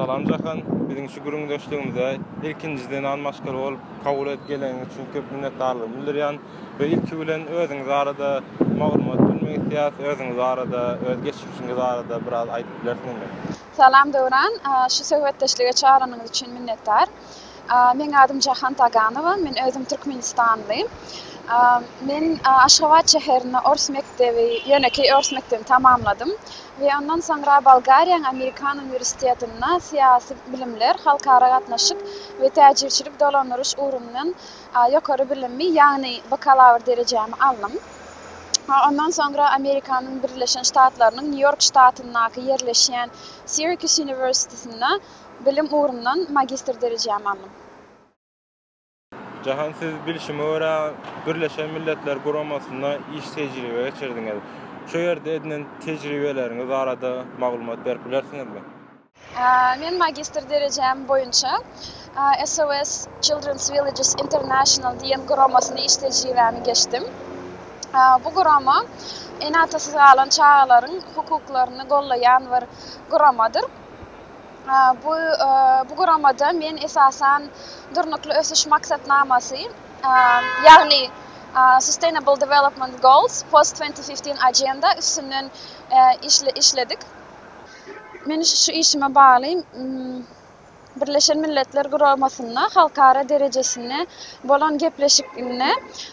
Salam Jahan, biziň şu gürüňdeşligimize ilkinciden almaşgyr bolup kabul edip geleňiz üçin köp minnetdarlyk bildirýän we ilki bilen özüňiz arada maglumat bilmek istýäs, özüňiz arada, öz geçmişiňiz arada biraz aýdyp bilersiňizmi? Salam Döwran, şu söhbetdeşlige çağıranyňyz üçin minnetdar. Jahan Taganowa, men özüm Türkmenistanlıyım. Aa, Men aa, Aşgabat şäherine Ors mektebi, ýöneki Ors mektebini tamamladım we ondan soňra Bolgariýa Amerikan Üniversitetinde siýasy bilimler, halkara gatnaşyk we täjirçilik dolandyryş urumundan aa, ýokary bilimi, ýagny bakalavr derejämi aldım. Ondan sonra Amerikanın Birləşmiş Ştatlarının Nyu-York ştatındakı yerləşən Syracuse Universitetində bilim uğrundan magistr dərəcəmi aldım. Cahansiz bilişimi öyrə Birləşən Millətlər Quramasında iş təcrübə keçirdiniz. Şu yerdə edinən təcrübələriniz arada məlumat verə bilərsinizmi? Men magistr dərəcəm boyunca SOS Children's Villages International diyen quramasında iş təcrübəmi keçdim. Bu gurama enatasy alan çağalaryň hukuklaryny gollaýan bir guramadyr. Aa, Bu aa, bu guramada men esasan durnukly ösüş maksatnamasy, aa, ýagny aa, Sustainable Development Goals Post 2015 Agenda üstünden işledik. Men şu işime bağly mm, Birleşen Milletler Guramasynda halkara derejesine bolan gepleşikliğine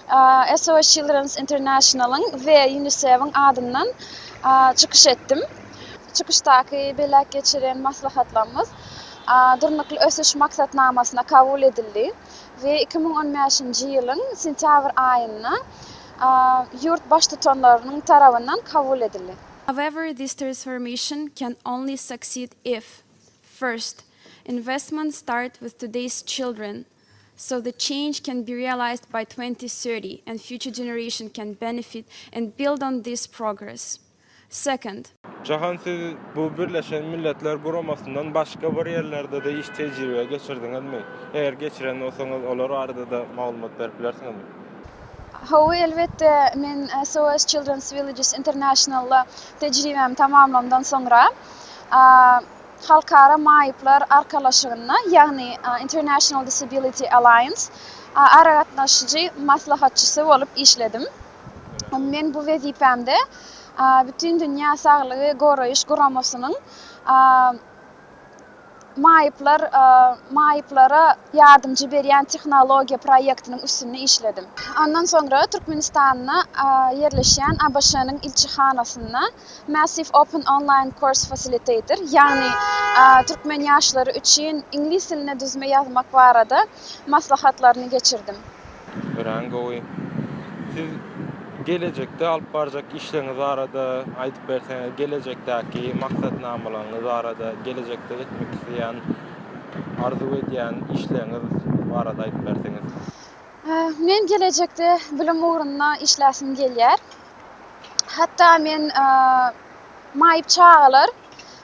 aa, SOS Children's International'ın we UNICEF'in adından çıkış ettim. Çıkışdaki belak geçiren maslahatlarımız aa, durnukly ösüş maksatnamasyna kabul edildi ve 2015 ýylyň sentýabr aýynda aa, yurt baş tutanlarynyň tarabyndan kabul edildi. However, this transformation can only succeed if, first, investment start with today's children, so the change can be realized by 2030 and future generation can benefit and build on this progress. Second, Jahan siz bu Birleşen Milletler Guramasyndan başga bir ýerlerde de iş tejribe geçirdiňizmi? Eger geçiren bolsaňyz olar arada da maglumat berip bilersiňizmi? Hawy elbette men SOS Children's Villages International'la tecrübemi tamamlandan sonra halkara maýyplar arkalaşygyna, ýagny a, International Disability Alliance a, aragatnaşyjy maslahatçysy bolup işledim. Men bu a, bütün dünýä saglygy goraýyş guramasynyň a, maýyplar maýyplara ýardymjy berýän tehnologiýa proýektiniň üstünde işledim. Ondan sonra Türkmenistanda yerleşen ABŞ'nın ilçihanasyna Massive Open Online Course Facilitator, ýagny türkmen ýaşlary üçin ingliz diline düzme ýazmak barada maslahatlaryny geçirdim. Ören gowy. Siz gelecekde alyp barjak işleriniz arada aýdyp berseňiz, gelecekdäki maksatnamalaryňyz arada, gelecekde etmek isleýän, arzu edýän işleriniz barada aýdyp berseňiz. Äh, Men gelecekde bilim ugruna işläsim gelýär. Hatda men äh, maýyp çağalar,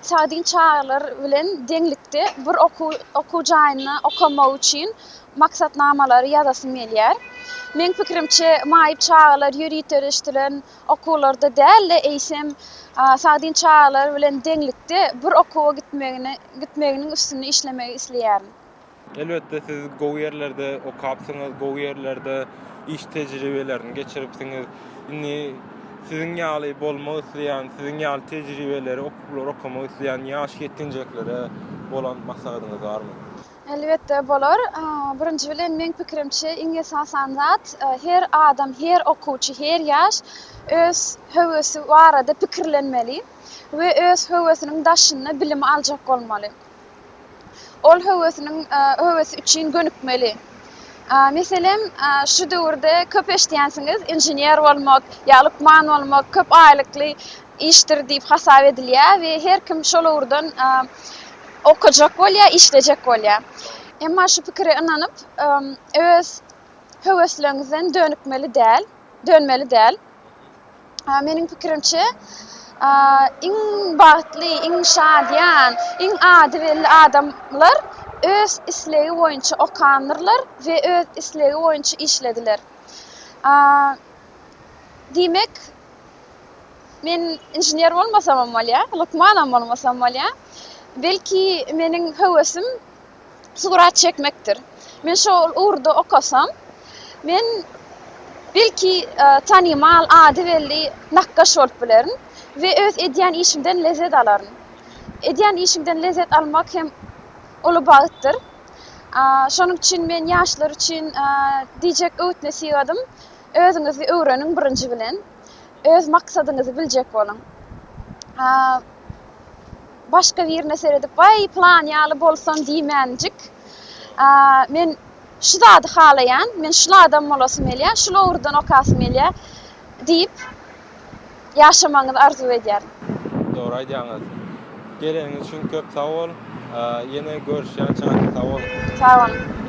sadyn çağalar bilen deňlikde bir oku oku jaýyna okamak üçin maksatnamalary ýazasym gelýär. Men pikirimçe maýyp çağalar ýöriýetleşdiren okullarda däl eýsem sadyn çağalar bilen deňlikde bir okuwa gitmegini gitmeginiň üstünde işlemegi isleýärim. Elbette siz gowy ýerlerde okapsyňyz, gowy ýerlerde iş tejribelerini geçiripsiňiz. Indi siziň ýaly bolmak isleýän, siziň ýaly tejribeleri okuplar okamak isleýän ýaş ýetinjeklere bolan maksadyňyz barmy? Elbette bolar. Birinci bilen men pikirimçe iň esasan zat e, her adam, her okuwçy, her ýaş öz höwesi barada pikirlenmeli we öz höwesiniň daşyny bilimi aljak bolmaly. Ol höwesiniň höwesi üçin gönükmeli. Ee, meselem e, şu dövrde köp eşdiýänsiňiz, injener bolmak, ýa lukman bolmak köp aýlykly işdir diýip hasap edilýär we her kim şol urdan e, okajak bolýar, işlejek bolýar. Emma şu pikire inanyp e, öz höwesleňizden dönükmeli däl, dönmeli däl. Meniň pikirimçe iň bagtly, iň şadyan, iň ady adamlar öz islegi boýunça okanyrlar we öz islegi boýunça işlediler. Demek men injenier bolmasam amalya, lukmanam bolmasam amalya, belki meniň höwesim surat çekmekdir. Men şol urda okasam, men belki tanimal adi belli nakkaş bolup bilerin ve öz edýän işimden lezzet alaryn. Edýän işimden lezzet almak hem ulu bağıttır. Aa, Şonuň için men ýaşlar için aa, diýjek öwüt nesihatim özüňizi öwrenin birinji bilen. Öz maksadyňyzy biljek bolun. Aa, Başga birine seredip, "Vay plan ýaly bolsam" diýmänjik. Aa, Men şu zady halayan, men şu adam bolasym elýär, şu urdan okasym elýär diýip ýaşamaňyzy arzu edýär. Doğru aýdýaňyz. Geleňiz üçin köp sag bol. Ýene görüşýän çaňy sag bol. Sağ olun.